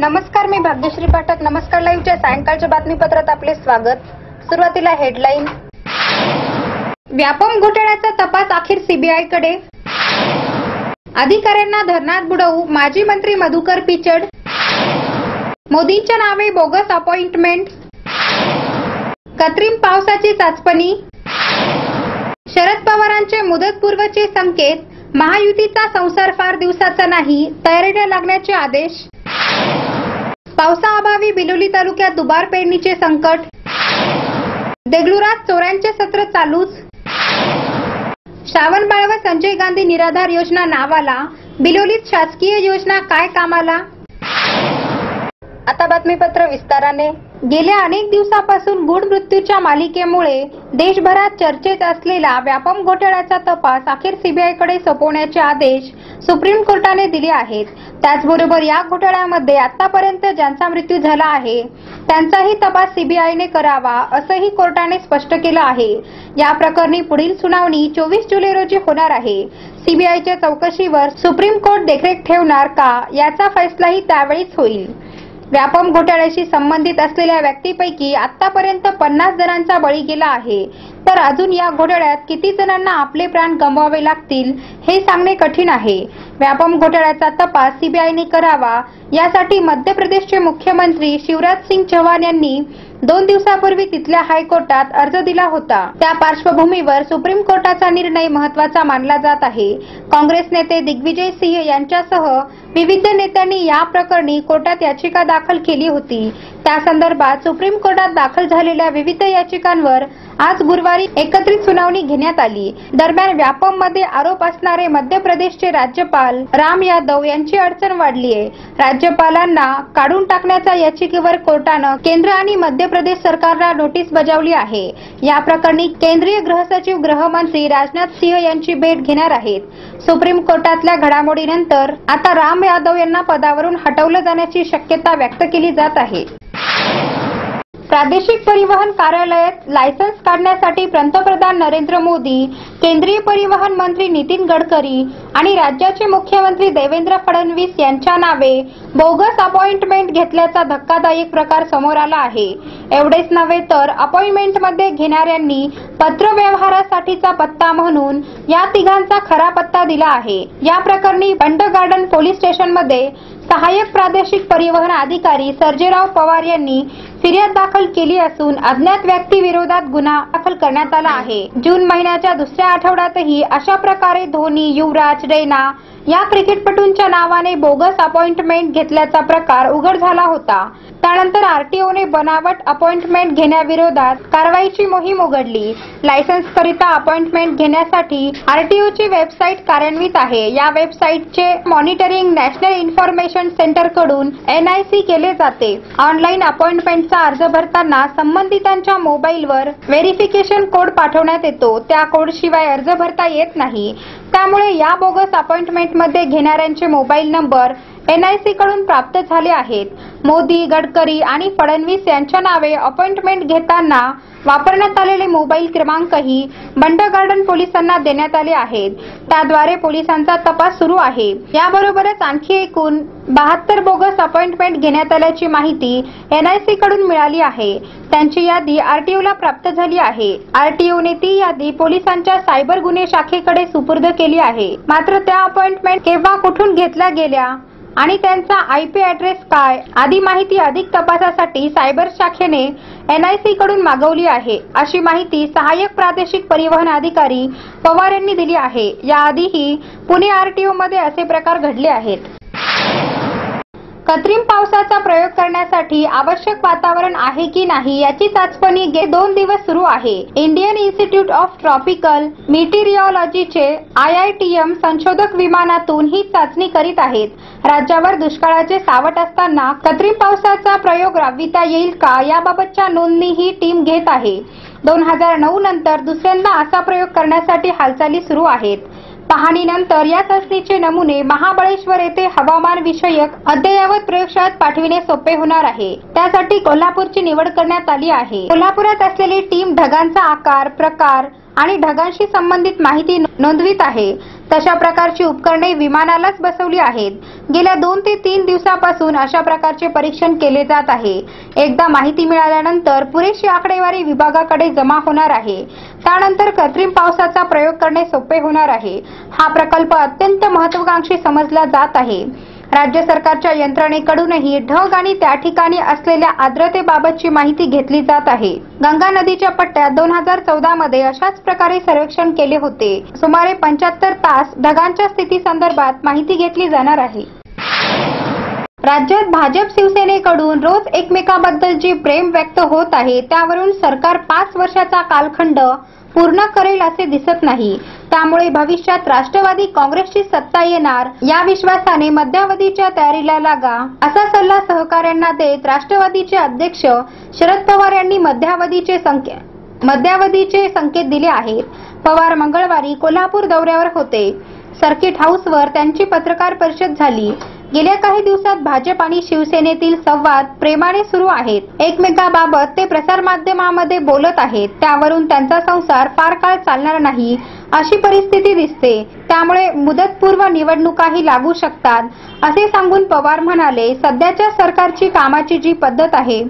नमस्कार मी भाग्यश्री पाठक. नमस्कार लाईव्हच्या सायंकाळच्या बातमीपत्रात आपले स्वागत. सुरुवातीला हेडलाईन. व्यापम घोटाळ्याचा तपास अखेर सीबीआयकडे. अधिकाऱ्यांना धरणात बुडवू माजी मंत्री मधुकर पिचड. मोदींच्या नावे बोगस अपॉइंटमेंट. कृत्रिम पावसाची चाचपणी. शरद पवारांचे मुदतपूर्वचे संकेत महायुतीचा संसार फार दिवसाचा नाही तयारीला लागण्याचे आदेश. पावसाअभावी बिलोली तालुक्यात दुबार पेरणीचे संकट. देगलुरात चोऱ्यांचे सत्र चालूच. श्रावणबाळ व संजय गांधी निराधार योजना नावाला. बिलोलीत शासकीय योजना काय कामाला? आता बातमीपत्र विस्ताराने. गेल्या अनेक दिवसापासून गुढ मृत्यूच्या मालिकेमुळे देशभरात चर्चेत असलेला व्यापम घोटाळ्याचा तपास अखेर सीबीआयकडे सोपवण्याचे आदेश सुप्रीम कोर्टाने दिले आहेत. त्याचबरोबर या घोटाळ्यामध्ये आतापर्यंत ज्यांचा मृत्यू झाला आहे त्यांचाही तपास सीबीआयने करावा असंही कोर्टाने स्पष्ट केलं आहे. या प्रकरणी पुढील सुनावणी चोवीस जुलै रोजी होणार आहे. सीबीआयच्या चौकशीवर सुप्रीम कोर्ट देखरेख ठेवणार का याचा फैसलाही त्यावेळीच होईल. व्यापम घोटाळ्याशी संबंधित असलेल्या व्यक्तीपैकी आतापर्यंत पन्नास जणांचा बळी गेला आहे. तर अजून या घोटाळ्यात किती जणांना आपले प्राण गमवावे लागतील हे सांगणे कठीण आहे. व्यापम घोटाळ्याचा तपास सीबीआयने करावा. यासाठी मध्य प्रदेशचे मुख्यमंत्री शिवराज सिंग चौहान यांनी दोन दिवसापूर्वी तिथल्या हायकोर्टात अर्ज दिला होता. त्या पार्श्वभूमीवर सुप्रीम कोर्टाचा निर्णय महत्त्वाचा मानला जात आहे. काँग्रेस नेते दिग्विजय सिंह यांच्यासह विविध नेत्यांनी या प्रकरणी कोर्टात याचिका दाखल केली होती. त्या संदर्भात सुप्रीम कोर्टात दाखल झालेल्या विविध याचिकांवर आज गुरुवारी एकत्रित सुनावणी घेण्यात आली. दरम्यान व्यापममध्ये आरोप असणारे मध्य प्रदेशचे राज्यपाल राम यादव यांची अडचण वाढली आहे. राज्यपालांना काढून टाकण्याच्या याचिकेवर कोर्टानं केंद्र आणि मध्य प्रदेश सरकारला नोटीस बजावली आहे. या प्रकरणी केंद्रीय गृहसचिव गृहमंत्री राजनाथ सिंह यांची भेट घेणार आहेत. सुप्रीम कोर्टातल्या घडामोडीनंतर आता राम यादव यांना पदावरून हटवलं जाण्याची शक्यता व्यक्त केली जात आहे. प्रादेशिक परिवहन कार्यालयात लायसन्स काढण्यासाठी पंतप्रधान नरेंद्र मोदी केंद्रीय परिवहन मंत्री नितीन गडकरी आणि राज्याचे मुख्यमंत्री देवेंद्र फडणवीस यांच्या नावे बोगस अपॉइंटमेंट घेतल्याचा धक्कादायक प्रकार समोर आला आहे. एवढेच नव्हे तर अपॉइंटमेंटमध्ये घेणाऱ्यांनी पत्रव्यवहारासाठीचा पत्ता म्हणून या तिघांचा खरा पत्ता दिला आहे. या प्रकरणी बंड गार्डन पोलीस स्टेशनमध्ये सहाय्यक प्रादेशिक परिवहन अधिकारी सर्जेराव पवार यांनी फिर्याद दाखल केली असून अज्ञात व्यक्ती विरोधात गुन्हा दाखल करण्यात आला आहे. जून महिन्याच्या दुसऱ्या आठवड्यातही अशा प्रकारे धोनी युवराज रैना या क्रिकेटपटूंच्या नावाने बोगस अपॉइंटमेंट घेतल्याचा प्रकार उघड झाला होता. त्यानंतर आरटीओने बनावट अपॉइंटमेंट घेण्याविरोधात कारवाईची मोहीम उघडली. लायसन्स करिता अपॉइंटमेंट घेण्यासाठी आरटीओची वेबसाईट कार्यान्वित आहे. या वेबसाईटचे मॉनिटरिंग नॅशनल इन्फॉर्मेशन सेंटरकडून एनआयसी केले जाते. ऑनलाईन अपॉइंटमेंटचा अर्ज भरताना संबंधितांच्या मोबाईलवर व्हेरिफिकेशन कोड पाठवण्यात येतो. त्या कोडशिवाय अर्ज भरता येत नाही. त्यामुळे या बोगस अपॉइंटमेंटमध्ये घेणाऱ्यांचे मोबाईल नंबर एनआयसी कडून प्राप्त झाले आहेत. मोदी गडकरी आणि फडणवीस यांच्या नावे अपॉइंटमेंट घेताना वापरण्यात आलेले मोबाईल क्रमांकही बंड गार्डन पोलिसांना देण्यात आले आहेत. त्याद्वारे पोलिसांचा तपास सुरू आहे. याबरोबरच आणखी एकूण बहात्तर बोगस अपॉइंटमेंट घेण्यात आल्याची माहिती एनआयसी कडून मिळाली आहे. त्यांची यादी आरटीओला प्राप्त झाली आहे. आरटीओने ती यादी पोलिसांच्या सायबर गुन्हे शाखेकडे सुपूर्द केली आहे. मात्र त्या अपॉइंटमेंट केव्हा कुठून घेतल्या गेल्या आणि त्यांचा आय पी ऍड्रेस काय? आदी माहिती अधिक तपासासाठी सायबर शाखेने एनआयसी कडून मागवली आहे. अशी माहिती सहाय्यक प्रादेशिक परिवहन अधिकारी पवार यांनी दिली आहे. याआधीही पुणे आरटीओ मध्ये असे प्रकार घडले आहेत. कृत्रिम पावसाचा प्रयोग करण्यासाठी आवश्यक वातावरण आहे की नाही याची चाचपणी गे दोन दिवस सुरू आहे. इंडियन इन्स्टिट्यूट ऑफ ट्रॉपिकल मिटिरिओलॉजीचे आय आय टी एम संशोधक विमानातून ही चाचणी करीत आहेत. राज्यावर दुष्काळाचे सावट असताना कृत्रिम पावसाचा प्रयोग राबविता येईल का याबाबतच्या नोंदणी ही टीम घेत आहे. दोन हजार नऊ नंतर दुसऱ्यांदा असा प्रयोग करण्यासाठी हालचाली सुरू आहेत. पाहणीनंतर या चाचणीचे नमुने महाबळेश्वर येथे हवामान विषयक अद्ययावत प्रयोगशाळेत पाठविणे सोपे होणार आहे. त्यासाठी कोल्हापूरची निवड करण्यात आली आहे. कोल्हापुरात असलेली टीम ढगांचा आकार प्रकार आणि ढगांशी संबंधित माहिती नोंदवित आहे. तशा प्रकारची उपकरणे विमानालाच बसवली आहेत. गेल्या दोन ते तीन दिवसापासून अशा प्रकारचे परीक्षण केले जात आहे. एकदा माहिती मिळाल्यानंतर पुरेशी आकडेवारी विभागाकडे जमा होणार आहे. त्यानंतर कृत्रिम पावसाचा प्रयोग करणे सोपे होणार आहे. हा प्रकल्प अत्यंत महत्वाकांक्षी समजला जात आहे. राज्य सरकारच्या यंत्रणेकडूनही ढग आणि त्या ठिकाणी असलेल्या आर्द्रतेबाबतची माहिती घेतली जात आहे. गंगा नदीच्या पट्ट्यात दोन हजार चौदा मध्ये अशाच प्रकारे सर्वेक्षण केले होते. सुमारे पंच्याहत्तर तास ढगांच्या स्थिती संदर्भात माहिती घेतली जाणार आहे. राज्यात भाजप शिवसेनेकडून रोज एकमेकाबद्दल जे प्रेम व्यक्त होत आहे. त्यावरून सरकार पाच वर्षाचा कालखंड पूर्ण करेल असे दिसत नाही. त्यामुळे भविष्यात राष्ट्रवादी काँग्रेसची सत्ता येणार या विश्वासाने मध्यावधीच्या तयारीला लागा. असा सल्ला सहकाऱ्यांना देत राष्ट्रवादीचे अध्यक्ष शरद पवार यांनी मध्यावधीचे संकेत मध्यावधीचे संकेत दिले आहेत. पवार मंगळवारी कोल्हापूर दौऱ्यावर होते. सर्किट हाऊसवर त्यांची पत्रकार परिषद झाली. गेल्या काही दिवसात भाजप आणि शिवसेनेतील संवाद प्रेमाने सुरू आहेत. एकमेकाबाबत ते प्रसारमाध्यमामध्ये बोलत आहेत. त्यावरून त्यांचा संसार फार काळ चालणार नाही अशी परिस्थिती दिसते. त्यामुळे मुदतपूर्व निवडणुकाही लागू शकतात असे सांगून पवार म्हणाले सध्याच्या सरकारची कामाची जी पद्धत आहे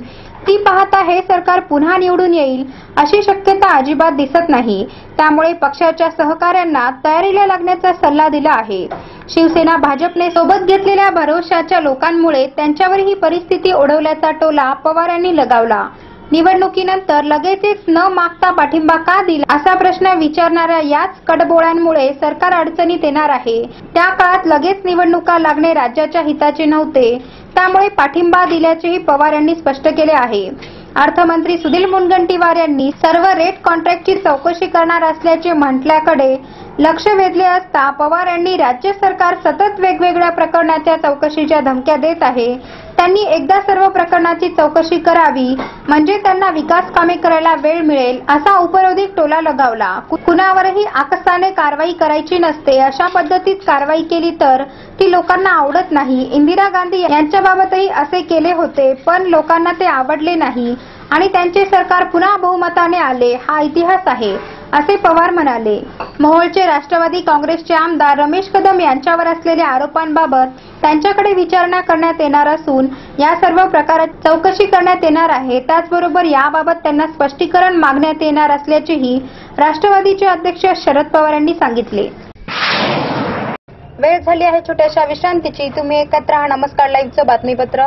ती पाहता हे सरकार पुन्हा निवडून येईल अशी शक्यता अजिबात दिसत नाही. त्यामुळे पक्षाच्या सहकाऱ्यांना तयारीला लागण्याचा सल्ला दिला आहे. शिवसेना भाजपने सोबत घेतलेल्या भरोशाच्या लोकांमुळे त्यांच्यावर ही परिस्थिती ओढवल्याचा टोला पवार यांनी लगावला. निवडणुकीनंतर लगेचच न मागता पाठिंबा का दिला? असा प्रश्न विचारणाऱ्या याच कडबोळ्यांमुळे सरकार अडचणीत येणार आहे. त्या काळात लगेच निवडणुका लागणे राज्याच्या हिताचे नव्हते. त्यामुळे पाठिंबा दिल्याचेही पवार यांनी स्पष्ट केले आहे. अर्थमंत्री सुधीर मुनगंटीवार यांनी सर्व रेट कॉन्ट्रॅक्टची चौकशी करणार असल्याचे म्हटल्याकडे लक्ष वेधले असता पवार यांनी राज्य सरकार सतत वेगवेगळ्या प्रकरणाच्या चौकशीच्या धमक्या देत आहे. त्यांनी एकदा सर्व प्रकरणाची चौकशी करावी म्हणजे त्यांना विकास कामे करायला वेळ मिळेल असा उपरोधिक टोला लगावला. कुणावरही आकसाने कारवाई करायची नसते अशा पद्धतीत कारवाई केली तर ती लोकांना आवडत नाही. इंदिरा गांधी यांच्याबाबतही असे केले होते पण लोकांना ते आवडले नाही. आणि त्यांचे सरकार पुन्हा बहुमताने आले हा इतिहास आहे असे पवार म्हणाले. मोहोळचे राष्ट्रवादी काँग्रेसचे आमदार रमेश कदम यांच्यावर असलेल्या आरोपांबाबत त्यांच्याकडे विचारणा करण्यात येणार असून या सर्व प्रकारात चौकशी करण्यात येणार आहे त्याचबरोबर याबाबत त्यांना स्पष्टीकरण मागण्यात येणार असल्याचेही राष्ट्रवादीचे अध्यक्ष शरद पवार यांनी सांगितले. वेळ झाली आहे छोट्याशा विश्रांतीची. तुम्ही एकत्र नमस्कार. लाईव्हचं बातमीपत्र.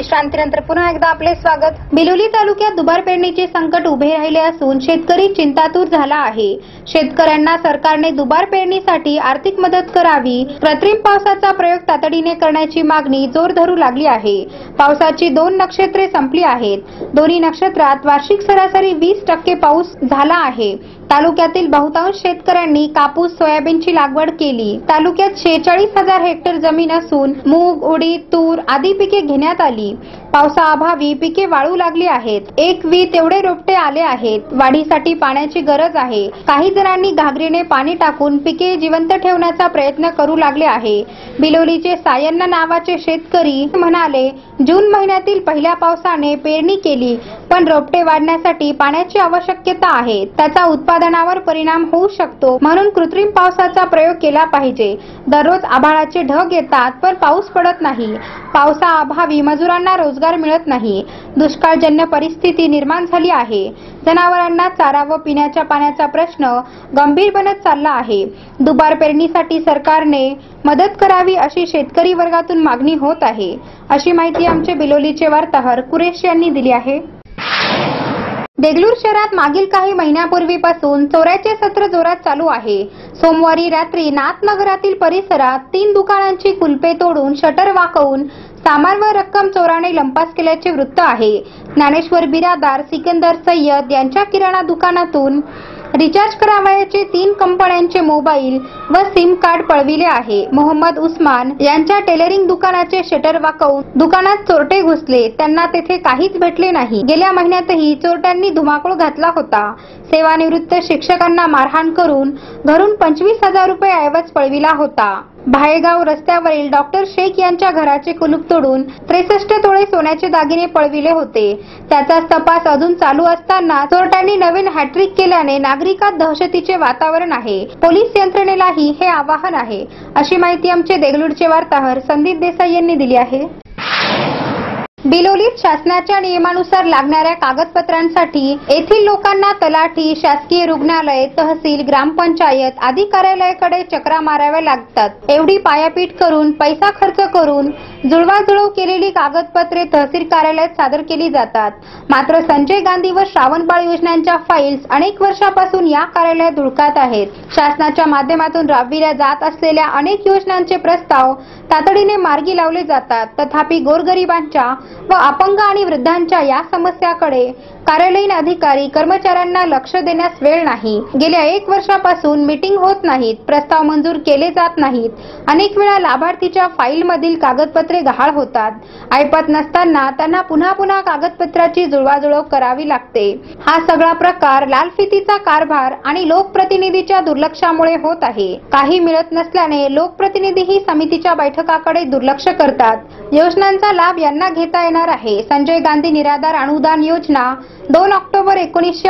विश्रांतीनंतर पुन्हा एकदा आपले स्वागत. बिलोली तालुक्यात दुबार पेरणीचे संकट उभे राहिले असून शेतकरी चिंतातूर झाला आहे. शेतकऱ्यांना सरकारने दुबार पेरणीसाठी आर्थिक मदत करावी कृत्रिम पावसाचा प्रयोग तातडीने करण्याची मागणी जोर धरू लागली आहे. पावसाची दोन नक्षत्रे संपली आहेत. दोन्ही नक्षत्रात वार्षिक सरासरी वीस टक्के पाऊस झाला आहे. तालुक्यातील बहुतांश शेतकऱ्यांनी कापूस सोयाबीनची लागवड केली. तालुक्यात शेहेचाळीस हजार हेक्टर जमीन असून मूग उडीद तूर आदी पिके घेण्यात आली. नाही पावसाअभावी पिके वाळू लागली आहेत. एक वी तेवढे रोपटे आले आहेत. वाढीसाठी पाण्याची गरज आहे. काही जणांनी घागरीने पाणी टाकून पिके जिवंत ठेवण्याचा प्रयत्न करू लागले आहे. बिलोलीचे सायन्ना नावाचे शेतकरी म्हणाले जून महिन्यातील पहिल्या पावसाने पेरणी केली पण रोपटे वाढण्यासाठी पाण्याची आवश्यकता आहे. त्याचा उत्पादनावर परिणाम होऊ शकतो. म्हणून कृत्रिम पावसाचा प्रयोग केला पाहिजे. दररोज आभाळाचे ढग येतात पण पाऊस पडत नाही. पावसाअभावी मजुरांना रोजगार मिळत नाही. दुष्काळजन्य परिस्थिती निर्माण झाली आहे. जनावरांना चारा व पिण्याच्या पाण्याचा प्रश्न गंभीर बनत चालला आहे. दुबार पेरणीसाठी सरकारने मदत करावी अशी शेतकरी वर्गातून मागणी होत आहे. अशी माहिती आमचे बिलोलीचे वार्ताहर कुरेश यांनी दिली आहे. देगलूर शहरात मागील काही महिन्यापूर्वीपासून चोऱ्याचे सत्र जोरात चालू आहे. सोमवारी रात्री नाथनगरातील परिसरात तीन दुकानांची कुलपे तोडून शटर वाकवून सामान व रक्कम चोराने लंपास केल्याचे वृत्त आहे. ज्ञानेश्वर बिरादार सिकंदर सय्यद यांच्या किराणा दुकानातून रिचार्ज करावयाचे तीन कंपन्यांचे मोबाईल व सिम कार्ड पळविले आहे. मोहम्मद उस्मान यांच्या टेलरिंग दुकानाचे शटर वाकवून दुकानात चोरटे घुसले. त्यांना तेथे काहीच भेटले नाही. गेल्या महिन्यातही चोरट्यांनी धुमाकूळ घातला होता. सेवानिवृत्त शिक्षकांना मारहाण करून घरून पंचवीस हजार रुपये ऐवज पळविला होता. भायेगाव रस्त्यावरील डॉक्टर शेख यांच्या घराचे कुलूप तोडून त्रेसष्ट तोळे सोन्याचे दागिने पळविले होते. त्याचाच तपास अजून चालू असताना चोरट्यांनी नवीन हॅट्रिक केल्याने नागरिकात दहशतीचे वातावरण आहे. पोलीस यंत्रणेलाही हे आवाहन आहे. अशी माहिती आमचे देगलूरचे वार्ताहर संदीप देसाई यांनी दिली आहे. बिलोलीत शासनाच्या नियमानुसार लागणाऱ्या कागदपत्रांसाठी येथील लोकांना तलाठी शासकीय रुग्णालय तहसील ग्रामपंचायत आदी कार्यालयाकडे चक्रा माराव्या लागतात. एवढी पायापीठ करून पैसा खर्च करून जुळवाजुळव केलेली कागदपत्रे तहसील कार्यालयात सादर केली जातात. मात्र संजय गांधी व श्रावणबाळ योजनांच्या फाईल्स अनेक वर्षापासून या कार्यालयात धुळकात आहेत. शासनाच्या माध्यमातून राबविल्या जात असलेल्या अनेक योजनांचे प्रस्ताव तातडीने मार्गी लावले जातात. तथापि गोरगरिबांच्या व अपंग आणि वृद्धांच्या या समस्याकडे कार्यालयीन अधिकारी कर्मचाऱ्यांना लक्ष देण्यास वेळ नाही. गेल्या एक वर्षापासून मीटिंग होत नाहीत. प्रस्ताव मंजूर केले जात नाहीत. अनेक वेळा लाभार्थीच्या फाईल मधील कागदपत्रे गहाळ होतात. ऐपत नसताना त्यांना पुन्हा पुन्हा कागदपत्राची जुळवाजुळव करावी लागते. हा सगळा प्रकार लालफितीचा कारभार आणि लोकप्रतिनिधीच्या दुर्लक्षामुळे होत आहे. काही मिळत नसल्याने लोकप्रतिनिधीही समितीच्या बैठकाकडे दुर्लक्ष करतात. योजनांचा लाभ यांना घेता येणार आहे. संजय गांधी निराधार अनुदान योजना दोन ऑक्टोबर एकोणीसशे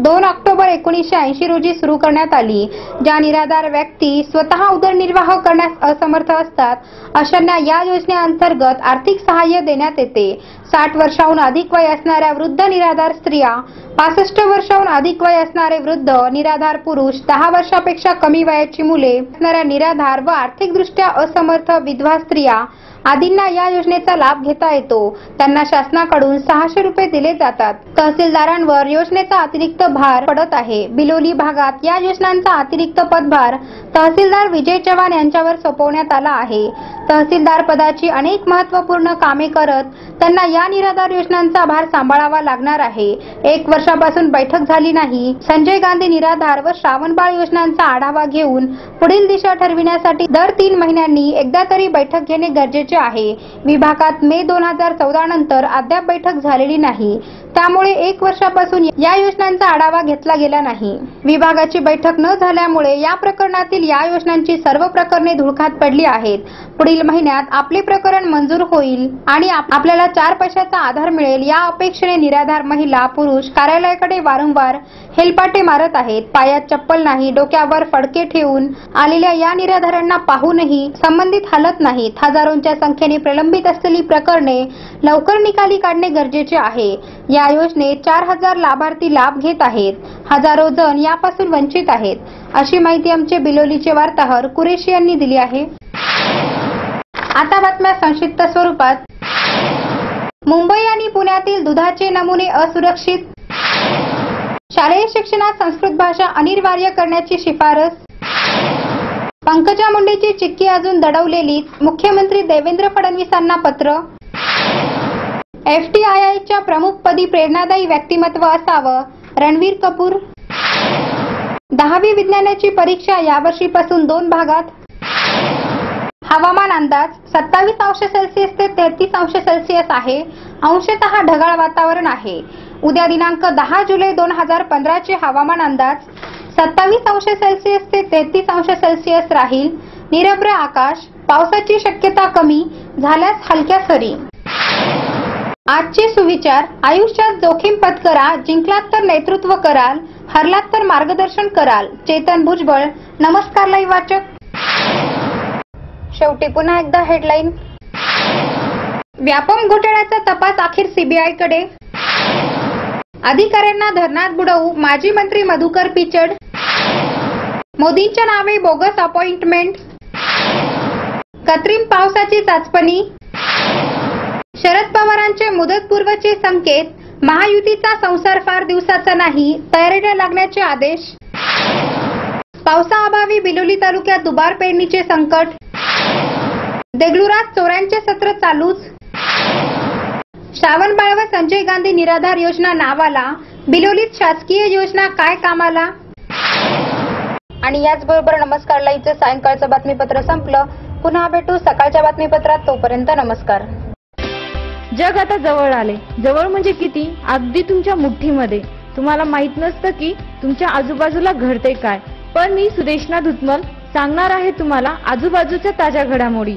दोन ऑक्टोबर एकोणीसशे ऐंशी रोजी सुरू करण्यात आली ज्या निराधार व्यक्ती स्वतः उदरनिर्वाह करण्यास असमर्थ असतात अशांना या योजनेअंतर्गत आर्थिक सहाय्य देण्यात येते. साठ वर्षाहून अधिक वय असणाऱ्या वृद्ध निराधार स्त्रिया पासष्ट वर्षाहून अधिक वय असणारे वृद्ध निराधार पुरुष दहा वर्षापेक्षा कमी वयाची मुले असणाऱ्या निराधार व आर्थिकदृष्ट्या असमर्थ विधवा स्त्रिया आदींना या योजनेचा लाभ घेता येतो. त्यांना शासनाकडून सहाशे रुपये दिले जातात. तहसीलदारांवर योजनेचा अतिरिक्त भार पडत आहे. बिलोली भागात या योजनांचा अतिरिक्त पदभार तहसीलदार विजय चव्हाण यांच्यावर सोपवण्यात आला आहे. तहसीलदार पदाची अनेक महत्त्वपूर्ण कामे करत त्यांना या निराधार योजनांचा भार सांभाळावा लागणार आहे. एक वर्षापासून बैठक झाली नाही. संजय गांधी निराधार व श्रावणबाळ योजनांचा आढावा घेऊन पुढील दिशा ठरविण्यासाठी दर तीन महिन्यांनी एकदा तरी बैठक घेणे गरजेचे आहे. विभागात मे दोन हजार चौदा नंतर अद्याप बैठक झालेली नाही. त्यामुळे एक वर्षापासून या योजनांचा आढावा घेतला गेला नाही. विभागाची बैठक न झाल्यामुळे या प्रकरणातील या योजनांची सर्व प्रकरणे धुळखात पडली आहेत. पुढील महिन्यात आपले प्रकरण मंजूर होईल आणि आपल्याला चार पैशाचा आधार मिळेल या अपेक्षेने निराधार महिला पुरुष कार्यालयाकडे वारंवार हेलपाटे मारत आहेत. पायात चप्पल नाही डोक्यावर फडके ठेवून आलेल्या या निराधारांना पाहूनही संबंधित हलत नाहीत. हजारोंच्या संख्येने प्रलंबित असलेली प्रकरणे लवकर निकाली काढणे गरजेचे आहे. या योजनेत चार हजार लाभार्थी लाभ घेत आहेत. हजारो जण यापासून वंचित आहेत. अशी माहिती आमचे बिलोलीचे वार्ताहर कुरेशी यांनी दिली आहे. आता बातम्या संक्षिप्त स्वरूपात. मुंबई आणि पुण्यातील दुधाचे नमुने असुरक्षित. शालेय शिक्षणात संस्कृत भाषा अनिवार्य करण्याची शिफारस. पंकजा मुंडेची चिक्की अजून दडवलेली मुख्यमंत्री देवेंद्र फडणवीसांना पत्र. एफटीआयआयच्या प्रमुखपदी प्रेरणादायी व्यक्तिमत्व असावं रणवीर कपूर. दहावी विज्ञानाची परीक्षा यावर्षीपासून दोन भागात. हवामान अंदाज सत्तावीस अंश सेल्सिअस ते तेहतीस अंश सेल्सिअस आहे. अंशतः ढगाळ वातावरण आहे. उद्या दिनांक दहा जुलै दोन हजार पंधराचे हवामान अंदाज सत्तावीस अंश सेल्सिअस ते तेहतीस अंश सेल्सिअस राहील. निरभ्र आकाश पावसाची शक्यता कमी झाल्यास हलक्या सरी. आजचे सुविचार आयुष्यात जोखीम पत्करा जिंकलात तर नेतृत्व कराल हरलात तर मार्गदर्शन कराल. चेतन भुजबळ नमस्कार लाईव्ह वाचक. शेवटी पुन्हा एकदा हेडलाईन व्यापम घोटाळ्याचा तपास अखेर सीबीआयकडे. अधिकाऱ्यांना धरणात बुडवू माजी मंत्री मधुकर पिचड. मोदींच्या नावे बोगस अपॉइंटमेंट. कृत्रिम पावसाची चाचपणी. शरद पवारांचे मुदतपूर्वचे संकेत महायुतीचा संसार फार दिवसाचा नाही तयारीला लागण्याचे आदेश. पावसाअभावी बिलोली तालुक्यात दुबार पेरणीचे संकट. देगलुरात चोऱ्यांचे सत्र चालूच. श्रावण व संजय गांधी निराधार योजना नावाला बिलोलीत शासकीय योजना काय कामाला? आणि याचबरोबर नमस्कार लाईचं सायंकाळचं बातमीपत्र संपलं. पुन्हा भेटू सकाळच्या बातमीपत्रात. तोपर्यंत नमस्कार. जग आता जवळ आले. जवळ म्हणजे किती? अगदी तुमच्या मुठ्ठीमध्ये. तुम्हाला माहीत नसतं की तुमच्या आजूबाजूला घडते काय. पण मी सुदेशना धुतमल सांगणार आहे तुम्हाला आजूबाजूच्या ताज्या घडामोडी.